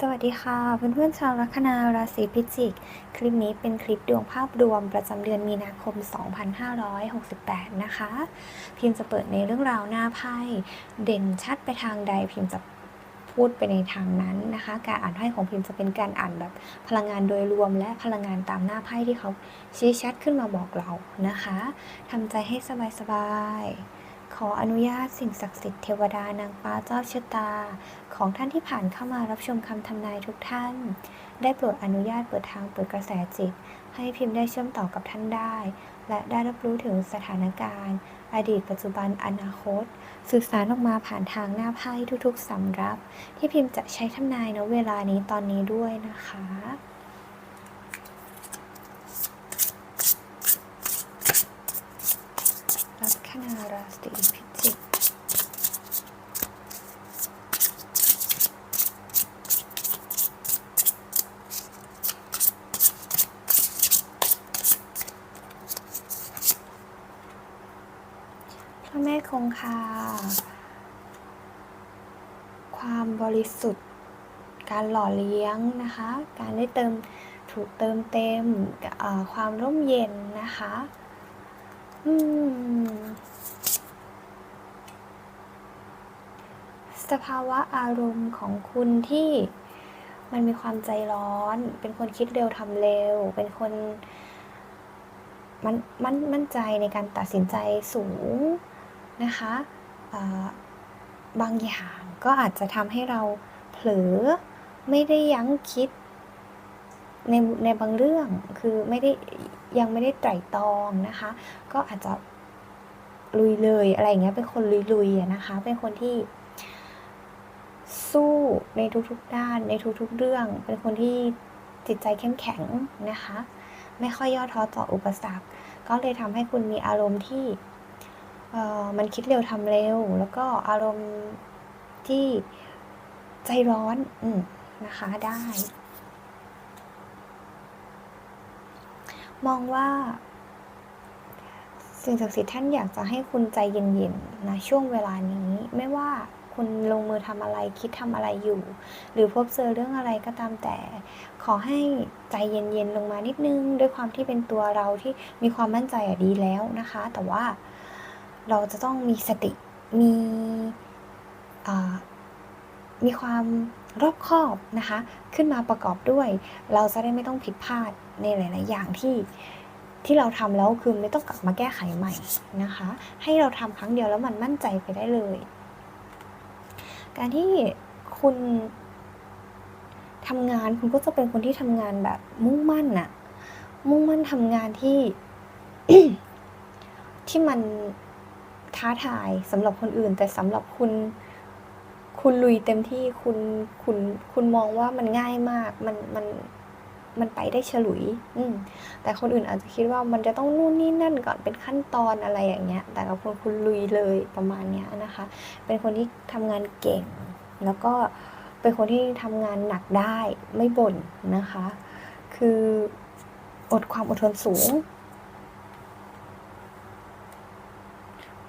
สวัสดีค่ะ เพื่อนๆชาวลัคนาราศีพิจิก คลิปนี้เป็นคลิปดวงภาพรวมประจำเดือนมีนาคม 2568 นะคะ พิมพ์จะเปิดในเรื่องราวหน้าไพ่เด่นชัดไปทางใดพิมพ์จะพูดไปในทางนั้นนะคะ การอ่านไพ่ของพิมพ์จะเป็นการอ่านแบบพลังงานโดยรวมและพลังงานตามหน้าไพ่ที่เขาชี้ชัดขึ้นมาบอกเรานะคะทำใจให้สบายๆ ขออนุญาตสิ่งศักดิ์สิทธิ์เทวดานางฟ้าเจ้าชะตา ของท่านที่ผ่านเข้ามารับชมคำทำนายทุกท่าน ได้โปรดอนุญาตเปิดทางเปิดกระแสจิต ให้พิมพ์ได้เชื่อมต่อกับท่านได้ และได้รับรู้ถึงสถานการณ์ อดีตปัจจุบันอนาคต สื่อสารออกมาผ่านทางหน้าไพ่ทุกๆสำรับ ที่พิมพ์จะใช้ทำนายณเวลานี้ตอนนี้ด้วยนะคะลัค นาราศีพิจิกพระแม่คงคา ความบริสุทธิ์ การหล่อเลี้ยงนะคะ การได้เติมถูกเติมเต็มความร่มเย็นนะคะ สภาวะอารมณ์ของคุณที่มันมีความใจร้อน เป็นคนคิดเร็วทำเร็ว เป็นคนมันมันมั่นใจในการตัดสินใจสูงนะคะบางอย่างก็อาจจะทำให้เราเผลอไม่ได้ยั้งคิดในในบางเรื่องคือไม่ได้ ยังไม่ได้ไตร่ตรองนะคะ ก็อาจจะลุยเลยอะไรอย่างเงี้ยเป็นคนลุยๆนะคะ เป็นคนที่สู้ในทุกๆด้านในทุกๆเรื่อง เป็นคนที่จิตใจเข้มแข็งนะคะ ไม่ค่อยย่อท้อต่ออุปสรรค ก็เลยทำให้คุณมีอารมณ์ที่เออมันคิดเร็วทำเร็ว แล้วก็อารมณ์ที่ใจร้อนอนะคะได้ มองว่า สิ่งศักดิ์สิทธิ์ท่านอยากจะให้คุณใจเย็นๆนะช่วงเวลานี้ ไม่ว่าคุณลงมือทำอะไรคิดทำอะไรอยู่ หรือพบเจอเรื่องอะไรก็ตามแต่ ขอให้ใจเย็นๆลงมานิดนึง ด้วยความที่เป็นตัวเราที่มีความมั่นใจอะดีแล้วนะคะ แต่ว่าเราจะต้องมีสติมีมีความ รอบคอบนะคะ ขึ้นมาประกอบด้วย เราจะได้ไม่ต้องผิดพลาดในหลาย ๆ อย่างที่ที่เราทำแล้วคือไม่ต้องกลับมาแก้ไขใหม่นะคะ ให้เราทำครั้งเดียวแล้วมันมั่นใจไปได้เลย การที่คุณทำงานคุณก็จะเป็นคนที่ทำงานแบบมุ่งมั่นน่ะ มุ่งมั่นทำงานที่ที่มันท้าทายสำหรับคนอื่น แต่สำหรับคุณ คุณลุยเต็มที่คุณคุณคุณมองว่ามันง่ายมากมันมันมันไปได้ฉลุย อืมแต่คนอื่นอาจจะคิดว่ามันจะต้องนู่นนี่นั่นก่อนเป็นขั้นตอนอะไรอย่างเงี้ย แต่กับคนคุณลุยเลยประมาณเนี้ยนะคะ เป็นคนที่ทำงานเก่ง แล้วก็เป็นคนที่ทำงานหนักได้ไม่บ่นนะคะ คืออดความอดทนสูง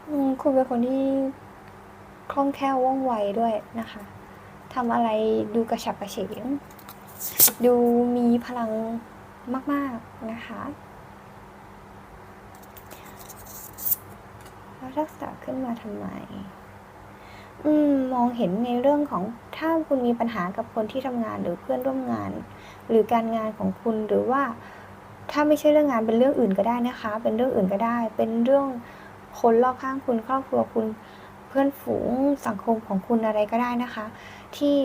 อืมคุณเป็นคนที่ คล่องแคล่วว่องไวด้วยนะคะทำอะไรดูกระฉับกระเฉง ดูมีพลังมาก ๆ นะคะแล้วรักษาขึ้นมาทำไมอืมมองเห็นในเรื่องของถ้าคุณมีปัญหากับคนที่ทำงานหรือเพื่อนร่วมงาน หรือการงานของคุณหรือว่า ถ้าไม่ใช่เรื่องงานเป็นเรื่องอื่นก็ได้นะคะ เป็นเรื่องอื่นก็ได้ เป็นเรื่องคนรอบข้างคุณครอบครัวคุณ พื่อนฝูงสังคมของคุณอะไรก็ได้นะคะ ที่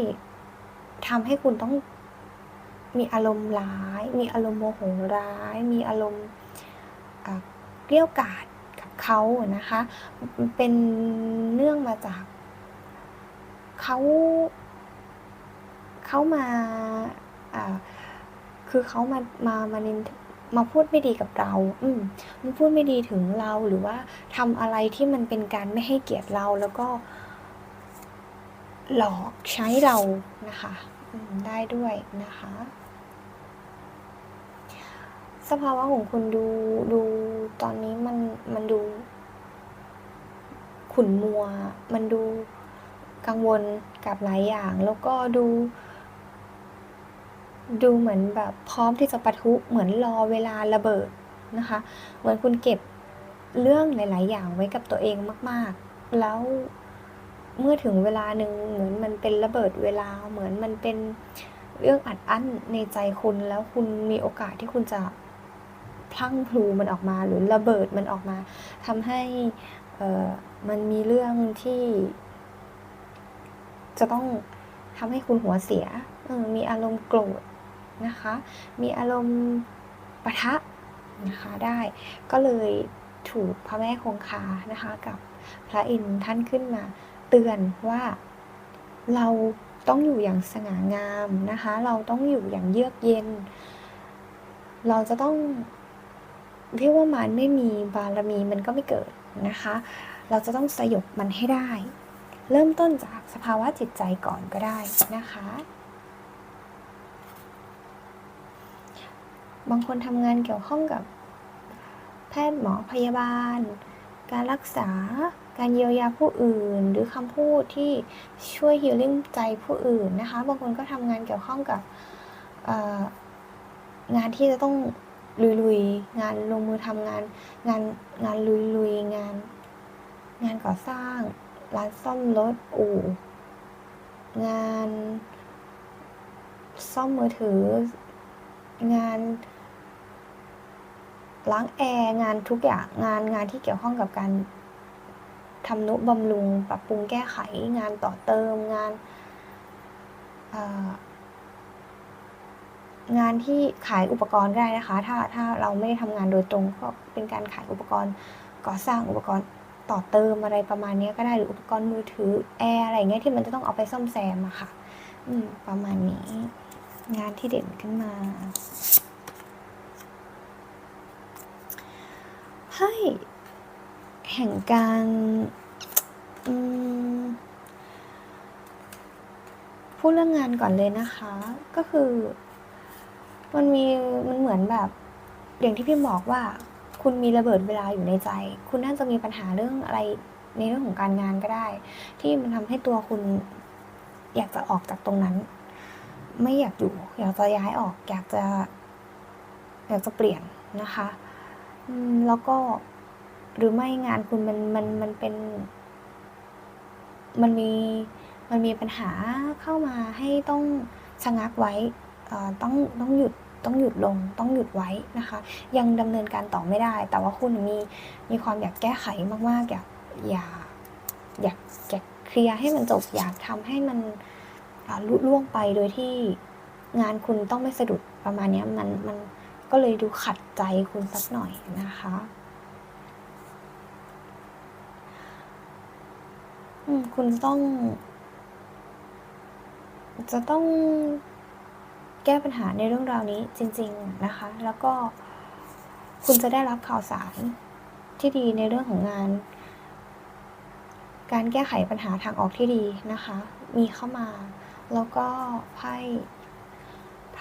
ทำให้คุณต้องมีอารมณ์ร้าย มีอารมณ์โมโหร้าย มีอารมณ์เกลี้ยวกล่อดกับเขานะคะ เป็นเนื่องมาจากเขาเขามาคือเขามามามานิน มาพูดไม่ดีกับเรา อืมมันพูดไม่ดีถึงเราหรือว่าทำอะไรที่มันเป็นการไม่ให้เกียรติเราแล้วก็ หลอกใช้เรานะคะได้ด้วยนะคะ สภาวะของคุณดูดูตอนนี้มันมันดู ขุ่นมัว มันดูกังวลกับหลายอย่าง แล้วก็ดู ดูเหมือนแบบพร้อมที่จะปะทุเหมือนรอเวลาระเบิดนะคะ เหมือนคุณเก็บเรื่องหลาย ๆ อย่างไว้กับตัวเองมาก ๆ แล้วเมื่อถึงเวลาหนึ่งเหมือนมันเป็นระเบิดเวลาเหมือนมันเป็นเรื่องอัดอั้นในใจคุณแล้วคุณมีโอกาสที่คุณจะพลั้งพลูมันออกมาหรือระเบิดมันออกมาทำให้มันมีเรื่องที่ จะต้องทำให้คุณหัวเสียมีอารมณ์โกรธ นะคะ มีอารมณ์ปะทะนะคะได้ ก็เลยถูกพระแม่คงคานะคะกับพระอินทร์ท่านขึ้นมา เตือนว่าเราต้องอยู่อย่างสง่างามนะคะ เราต้องอยู่อย่างเยือกเย็น เราจะต้องเรียกว่ามันไม่มีบารมีมันก็ไม่เกิดนะคะ เราจะต้องสยบมันให้ได้ เริ่มต้นจากสภาวะจิตใจก่อนก็ได้นะคะ บางคนทำงานเกี่ยวข้องกับ แพทย์หมอพยาบาล การรักษา การเยียวยาผู้อื่น หรือคำพูดที่ช่วยฮีลลิ่งใจผู้อื่นนะคะ บางคนก็ทำงานเกี่ยวข้องกับงานที่จะต้องลุยๆ งานลงมือทำงาน งานงานลุยๆ งาน งานก่อสร้าง ร้านซ่อมรถอู่ งาน ซ่อมมือถือ งาน ล้างแอร์งานทุกอย่างงานงานที่เกี่ยวข้องกับการทำนุบำรุง ปรับปรุงแก้ไขงานต่อเติมงานงานที่ขายอุปกรณ์ได้นะคะ ถ้าถ้าเราไม่ได้ทำงานโดยตรงก็เป็นการขายอุปกรณ์ก่อสร้างอุปกรณ์ต่อเติมอะไรประมาณนี้ก็ได้หรืออุปกรณ์มือถือแอร์อะไรเงี้ยที่มันจะต้องเอาไปซ่อมแซมอะค่ะ อืม ประมาณนี้ งานที่เด่นขึ้นมา ให้แห่งการพูดเรื่องงานก่อนเลยนะคะ ก็คือ มันมีมันเหมือนแบบ อย่างที่พี่บอกว่า คุณมีระเบิดเวลาอยู่ในใจ คุณน่าจะมีปัญหาเรื่องอะไรในเรื่องของการงานก็ได้ ที่มันทำให้ตัวคุณอยากจะออกจากตรงนั้น ไม่อยากอยู่ อยากจะย้ายออก อยากจะ อยากจะเปลี่ยนนะคะ แล้วก็หรือไม่งานคุณมันมันมันเป็น มันมีมันมีปัญหาเข้ามาให้ต้องชะงักไว้ต้องต้องหยุดต้องหยุดลงต้องหยุดไว้นะคะ ยังดำเนินการต่อไม่ได้ แต่ว่าคุณมีมีความอยากแก้ไขมากๆ อยากอยากอยากอยากเคลียร์ให้มันจบอยากทำให้มันลุล่วงไปโดยที่งานคุณต้องไม่สะดุดประมาณนี้มันมัน ก็เลยดูขัดใจคุณสักหน่อยนะคะคุณต้อง จะต้องแก้ปัญหาในเรื่องราวนี้จริง ๆนะคะ แล้วก็คุณจะได้รับข่าวสารที่ดีในเรื่องของงาน การแก้ไขปัญหาทางออกที่ดีนะคะ มีเข้ามา แล้วก็ไพ่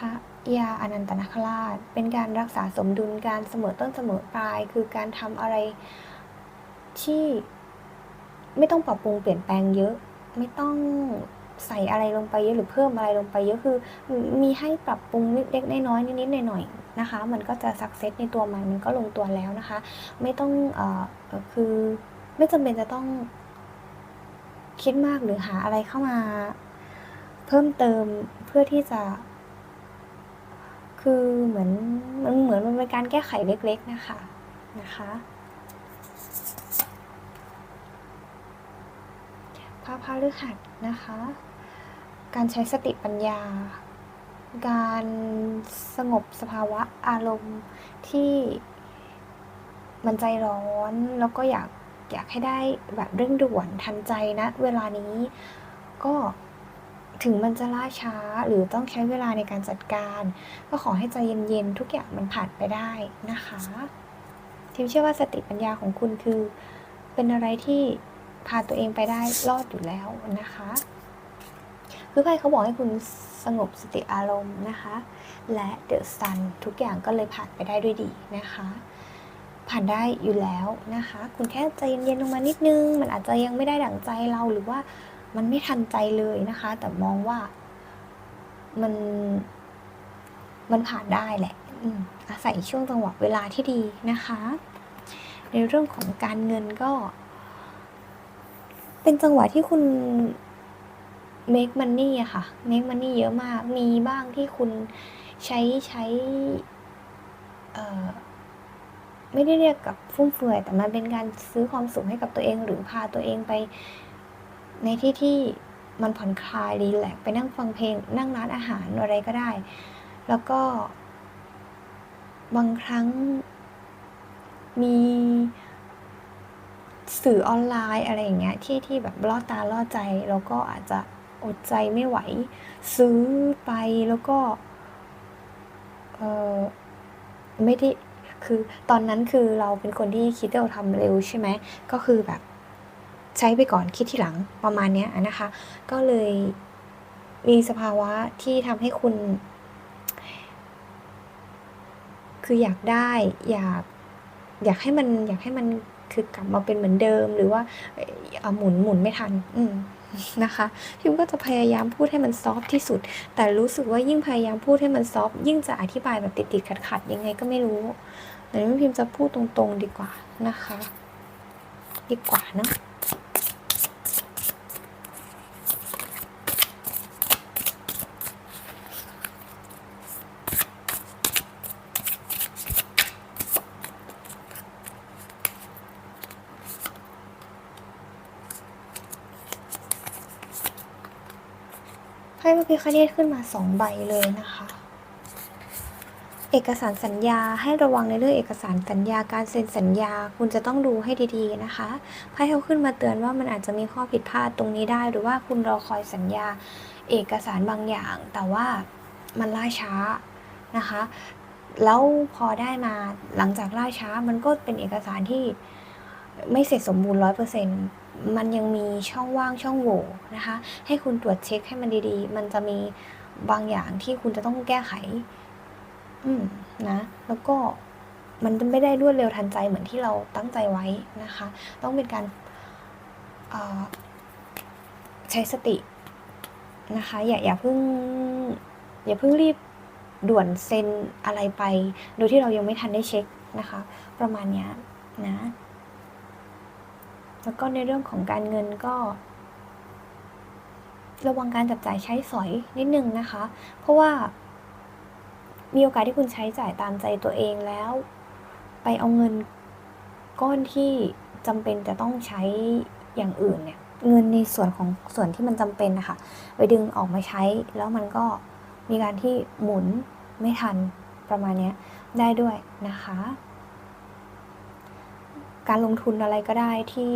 ระยาอนันตนาคราช เป็นการรักษาสมดุลการเสมอต้นเสมอปลาย คือการทำอะไรที่ไม่ต้องปรับปรุงเปลี่ยนแปลงเยอะ ไม่ต้องใส่อะไรลงไปเยอะหรือเพิ่มอะไรลงไปเยอะคือ มีให้ปรับปรุงเล็กๆน้อยๆนิดๆหน่อยๆนะคะ มันก็จะสักเซสในตัวมันมันก็ลงตัวแล้วนะคะ ไม่ต้องเอ่อคือไม่จำเป็นจะต้องคิดมากหรือหาอะไรเข้ามา เพิ่มเติมเพื่อที่จะ คือเหมือนมันเหมือนมันเป็นการแก้ไขเล็ก ๆ นะคะนะคะพระพาฤหัสนะคะ การใช้สติปัญญา การสงบสภาวะอารมณ์ที่มันใจร้อนแล้วก็อยากอยากให้ได้แบบเร่งด่วนทันใจนะ เวลานี้ก็ ถึงมันจะล่าช้าหรือต้องใช้เวลาในการจัดการ ก็ขอให้ใจเย็นๆ ทุกอย่างมันผ่านไปได้นะคะทิมเชื่อว่าสติปัญญาของคุณคือ เป็นอะไรที่พาตัวเองไปได้รอดอยู่แล้วนะคะ คือไพ่เขาบอกให้คุณสงบสติอารมณ์นะคะ และเดอะซันทุกอย่างก็เลยผ่านไปได้ด้วยดีนะคะ ผ่านได้อยู่แล้วนะคะ คุณแค่ใจเย็นๆลงมานิดนึง มันอาจจะยังไม่ได้ดั่งใจเราหรือว่า มันไม่ทันใจเลยนะคะ แต่มองว่ามันมันผ่านได้แหละอาศัยช่วงจังหวะเวลาที่ดีนะคะ ในเรื่องของการเงินก็ เป็นจังหวะที่คุณ make money อะค่ะ make money เยอะมาก มีบ้างที่คุณใช้ใช้ไม่ได้เรียกกับฟุ่มเฟือย แต่มันเป็นการซื้อความสุขให้กับตัวเอง หรือพาตัวเองไป ในที่ที่มันผ่อนคลายรีแลกไปนั่งฟังเพลง นั่งร้านอาหารอะไรก็ได้ แล้วก็ บางครั้งมีสื่อออนไลน์อะไรอย่างเงี้ยที่ที่แบบล่อตาล่อใจ แล้วก็อาจจะอดใจไม่ไหว ซื้อไปแล้วก็เออไม่ได้คือตอนนั้นคือเราเป็นคนที่คิดเราทำเร็วใช่ไหมก็คือแบบ ใช้ไปก่อนคิดทีหลังประมาณเนี้ยนะคะ ก็เลยมีสภาวะที่ทำให้คุณ คืออยากได้อยากอยากให้มันอยากให้มันคือกลับมาเป็นเหมือนเดิมหรือว่าเอออ่าหมุนหมุนไม่ทัน อืนะคะพิมก็จะพยายามพูดให้มันซอฟที่สุด แต่รู้สึกว่ายิ่งพยายามพูดให้มันซอฟยิ่งจะอธิบายแบบติดๆขัดๆยังไงก็ไม่รู้ดังนั้นพิมจะพูดตรงๆดีกว่านะคะ ดีกว่าเนาะ ระพิฆเนศขึ้นมา2ใบเลยนะคะ เอกสารสัญญาให้ระวังในเรื่องเอกสารสัญญาการเซ็นสัญญาคุณจะต้องดูให้ดีๆนะคะไพ่เขาขึ้นมาเตือนว่ามันอาจจะมีข้อผิดพลาดตรงนี้ได้ หรือว่าคุณรอคอยสัญญาเอกสารบางอย่าง แต่ว่ามันล่าช้านะคะ แล้วพอได้มาหลังจากล่าช้ามันก็เป็นเอกสารที่ไม่เสร็จสมบูรณ์100% มันยังมีช่องว่างช่องโหว่นะคะ ให้คุณตรวจเช็กให้มันดีๆ มันจะมีบางอย่างที่คุณจะต้องแก้ไข อืมนะ แล้วก็มันจะไม่ได้รวดเร็วทันใจเหมือนที่เราตั้งใจไว้นะคะ ต้องเป็นการใช้สตินะคะ อย่าอย่าเพิ่ง อย่าเพิ่งรีบด่วนเซ็นอะไรไป โดยที่เรายังไม่ทันได้เช็กนะคะ ประมาณนี้นะ แล้วก็ในเรื่องของการเงินก็ ระวังการจับจ่ายใช้สอยนิดนึงนะคะ เพราะว่ามีโอกาสที่คุณใช้จ่ายตามใจตัวเองแล้ว ไปเอาเงินก้อนที่จำเป็นจะต้องใช้อย่างอื่นเนี่ยเงินในส่วนของส่วนที่มันจำเป็นนะคะไปดึงออกมาใช้แล้วมันก็มีการที่หมุนไม่ทันประมาณนี้ได้ด้วยนะคะ การลงทุนอะไรก็ได้ที่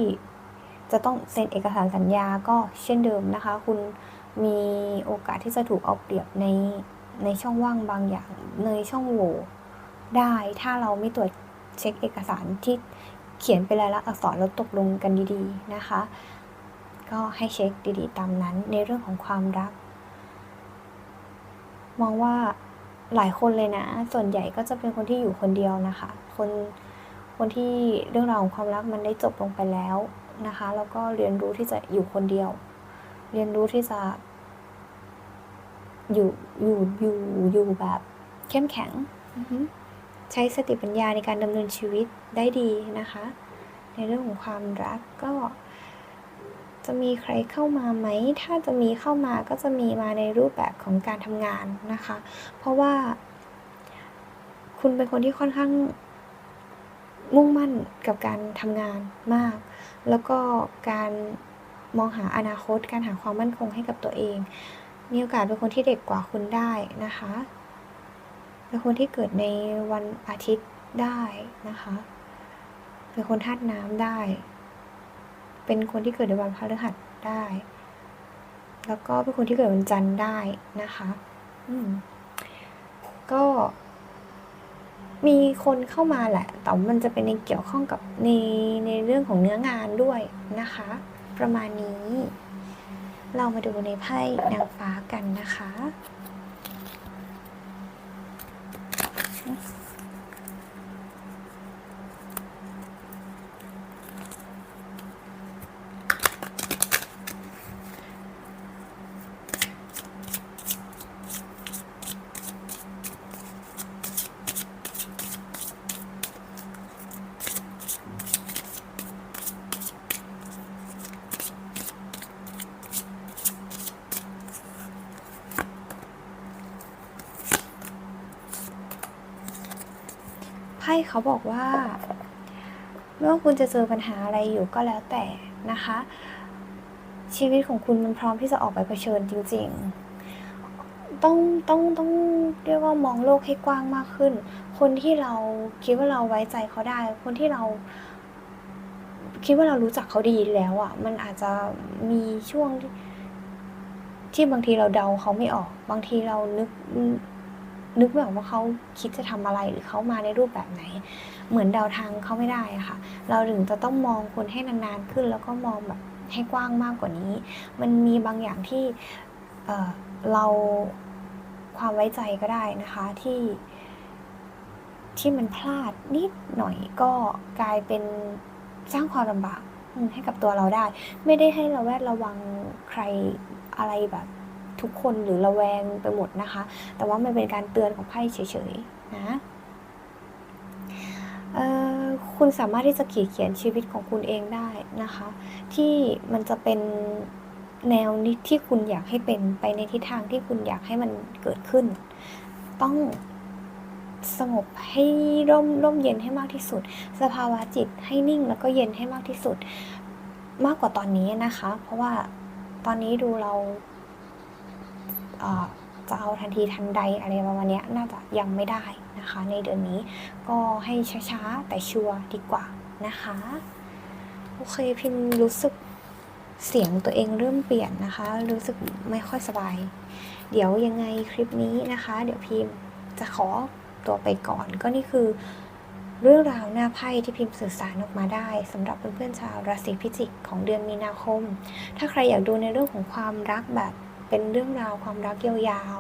จะต้องเซ็นเอกสารสัญญาก็เช่นเดิมนะคะ คุณมีโอกาสที่จะถูกเอาเปรียบในในช่องว่างบางอย่างในช่องโหว่ได้ถ้าเราไม่ตรวจเช็กเอกสารที่เขียนเป็นลายลักษณ์อักษรแล้วตกลงกันดีๆนะคะ ก็ให้เช็กดีๆ ตามนั้นในเรื่องของความรัก มองว่าหลายคนเลยนะ ส่วนใหญ่ก็จะเป็นคนที่อยู่คนเดียวนะคะ คน คนที่เรื่องราวของความรักมันได้จบลงไปแล้วนะคะ แล้วก็เรียนรู้ที่จะอยู่คนเดียว เรียนรู้ที่จะ อยู่อยู่อยู่อยู่แบบเข้มแข็ง ใช้สติปัญญาในการดำเนินชีวิตได้ดีนะคะ ในเรื่องของความรักก็จะมีใครเข้ามาไหม ถ้าจะมีเข้ามาก็จะมีมาในรูปแบบของการทำงานนะคะ เพราะว่า คุณเป็นคนที่ค่อนข้าง มุ่งมั่นกับการทำงานมาก แล้วก็การมองหาอนาคต การหาความมั่นคงให้กับตัวเอง มีโอกาสเป็นคนที่เด็กกว่าคุณได้นะคะ เป็นคนที่เกิดในวันอาทิตย์ได้นะคะ เป็นคนธาตุน้ำได้ เป็นคนที่เกิดในวันพฤหัสได้ แล้วก็เป็นคนที่เกิดวันจันทร์ได้นะคะ อืมก็ มีคนเข้ามาแหละ แต่มันจะเป็นในเกี่ยวข้องกับในในเรื่องของเนื้องานด้วยนะคะ ประมาณนี้ เรามาดูในไพ่นางฟ้ากันนะคะ พ่เขาบอกว่า ไม่ว่าคุณจะเจอปัญหาอะไรอยู่ก็แล้วแต่นะคะ ชีวิตของคุณมันพร้อมที่จะออกไปเผชิญจริง ๆ ต้องต้องต้องเรียกว่ามองโลกให้กว้างมากขึ้น คนที่เราคิดว่าเราไว้ใจเขาได้ คนที่เราคิดว่าเรารู้จักเขาดีแล้วอะ่ะ มันอาจจะมีช่วงที่ที่บางทีเราเดาเขาไม่ออก บางทีเรานึก นึกไม่ออกว่าเขาคิดจะทำอะไรหรือเขามาในรูปแบบไหน เหมือนเดาทางเขาไม่ได้อะค่ะ เราถึงจะต้องมองคนให้นานๆขึ้น แล้วก็มองแบบให้กว้างมากกว่านี้ มันมีบางอย่างที่เเราความไว้ใจก็ได้นะคะที่ที่มันพลาดนิดหน่อยก็กลายเป็นสร้างความลำบากให้กับตัวเราได้ ไม่ได้ให้เราแวดระวังใครอะไรแบบ ทุกคนหรือระแวงไปหมดนะคะ แต่ว่ามันเป็นการเตือนของไพ่เฉยๆนะคุณสามารถที่จะขีดเขียนชีวิตของคุณเองได้นะคะ ที่มันจะเป็นแนวนิที่คุณอยากให้เป็นไปในทิศทางที่คุณอยากให้มันเกิดขึ้น ต้องสงบให้ร่มร่มเย็นให้มากที่สุด สภาวะจิตให้นิ่งแล้วก็เย็นให้มากที่สุด มากกว่าตอนนี้นะคะ เพราะว่าตอนนี้ดูเรา จะเอาทันทีทันใดอะไรประมาณนี้น่าจะยังไม่ได้นะคะ ในเดือนนี้ก็ให้ช้าๆ แต่ชัวร์ดีกว่านะคะ โอเคพิมรู้สึกเสียงตัวเองเริ่มเปลี่ยนนะคะ รู้สึกไม่ค่อยสบาย เดี๋ยวยังไงคลิปนี้นะคะ เดี๋ยวพิมจะขอตัวไปก่อน ก็นี่คือเรื่องราวหน้าไพ่ที่พิมพ์สื่อสารออกมาได้สำหรับเพื่อนๆชาวราศีพิจิกของเดือนมีนาคม ถ้าใครอยากดูในเรื่องของความรักแบบ เป็นเรื่องราวความรักยาว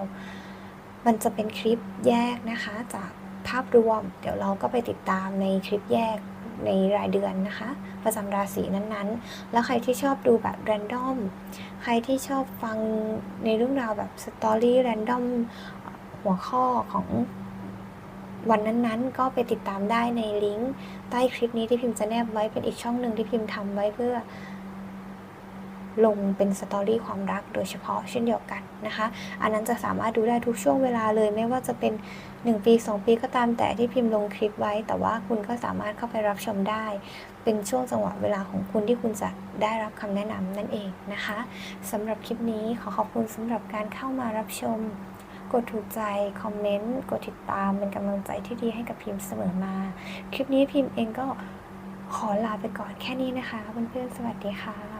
ๆ มันจะเป็นคลิปแยกนะคะจากภาพรวม เดี๋ยวเราก็ไปติดตามในคลิปแยกในรายเดือนนะคะ ประจำราศีนั้นๆ แล้วใครที่ชอบดูแบบแรนดอม ใครที่ชอบฟังในเรื่องราวแบบสตอรี่แรนดอมหัวข้อของวันนั้นๆ ก็ไปติดตามได้ในลิงก์ใต้คลิปนี้ที่พิมพ์จะแนบไว้เป็นอีกช่องหนึ่งที่พิมพ์ทำไว้เพื่อ ลงเป็นสตอรี่ความรักโดยเฉพาะเช่นเดียวกันนะคะ อันนั้นจะสามารถดูได้ทุกช่วงเวลาเลย ไม่ว่าจะเป็น 1 ปี 2 ปีก็ตามแต่ที่พิมพ์ลงคลิปไว้ แต่ว่าคุณก็สามารถเข้าไปรับชมได้ เป็นช่วงจังหวะเวลาของคุณที่คุณจะได้รับคำแนะนำนั่นเองนะคะสำหรับคลิปนี้ขอขอบคุณสำหรับการเข้ามารับชมกดถูกใจ คอมเมนต์ กดติดตาม เป็นกำลังใจที่ดีให้กับพิมพ์เสมอมา คลิปนี้พิมพ์เองก็ขอลาไปก่อนแค่นี้นะคะ เพื่อนๆ สวัสดีค่ะ